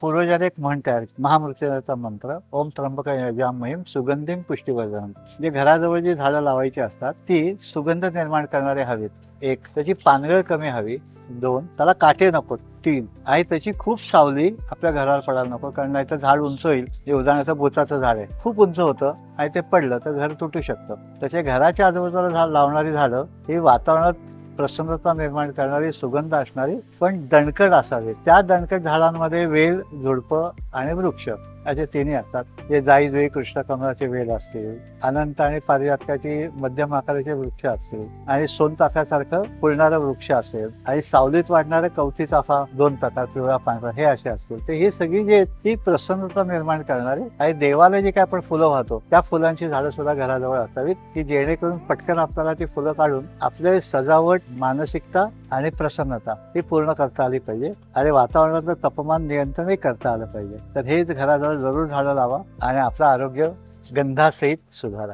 पूर्वजांनी एक म्हणत आहे महामृत्यूचा मंत्र ओम त्र्यंबक यजाम महिम सुगंधिम पुष्टीवर्धन जे घराजवळ जी झाडं लावायची असतात ती सुगंध निर्माण करणारे हवीत. एक त्याची पानगळ कमी हवी. दोन त्याला काटे नको. तीन आणि त्याची खूप सावली आपल्या घरावर पडायला नको कारण नाही तर झाड उंच होईल. जे उदाहरणार्थ बोचाचं झाड आहे खूप उंच होतं. आणि ते पडलं तर घर तुटू शकतं. त्याच्या घराच्या आजूबाजूला झाड लावणारी झाडं ही वातावरणात प्रसन्नता निर्माण करणारी सुगंध असणारी पण दणकट असावी. त्या दणकट झाडांमध्ये वेल झुडपं आणि वृक्ष. असे तिन्ही असतात. जे जाई जुई कृष्ण कमळाचे वेल असतील अनंत आणि पारिजातकाची मध्यम आकाराचे वृक्ष असतील आणि सोनताफ्यासारखं फुलणारं वृक्ष असेल आणि सावलीत वाढणारं कवती चाफा दोन प्रकार पिवळा पांढरा हे असे असतील. तर ही सगळी जी ती प्रसन्नता निर्माण करणारे आणि देवाला जे काय आपण फुलं वाहतो त्या फुलांची झाडं सुद्धा घराजवळ असावीत की जेणेकरून पटकन आपल्याला ती फुलं काढून आपले सजावट मानसिकता आणि प्रसन्नता ती पूर्ण करता आली पाहिजे. आणि वातावरणाचं तापमान नियंत्रणही करता आलं पाहिजे. तर हे घराजवळ जरूर झाडं लावा आणि आपलं आरोग्य गंधासहित सुधारा.